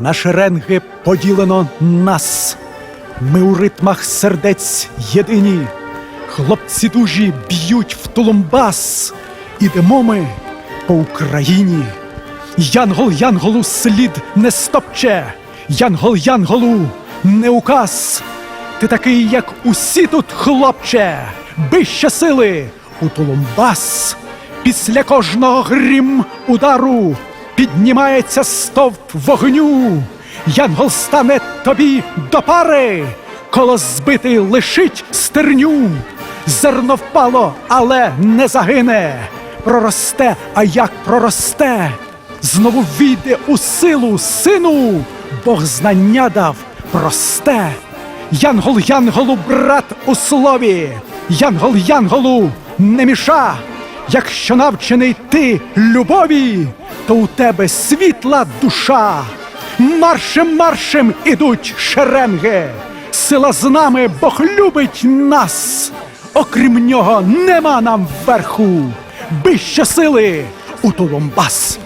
На шеренги поділено нас. Ми у ритмах сердець єдині. Хлопці дужі б'ють в тулумбас. Ідемо ми по Україні. Янгол Янголу слід не стопче, Янгол Янголу не указ. Ти такий, як усі тут, хлопче, бий щасили у Тулумбас. Після кожного грім удару піднімається стовп вогню. Янгол стане тобі до пари, коло збитий лишить стерню. Зерно впало, але не загине. Проросте, а як проросте, знову війде у силу сину, Бог знання дав просте. Янгол Янголу, брат у слові, Янгол Янголу не міша. Якщо навчений ти любові, то у тебе світла душа. Маршем, маршем ідуть шеренги. Сила з нами, Бог любить нас. Окрім нього нема нам вверху, бища сили у Тулумбас.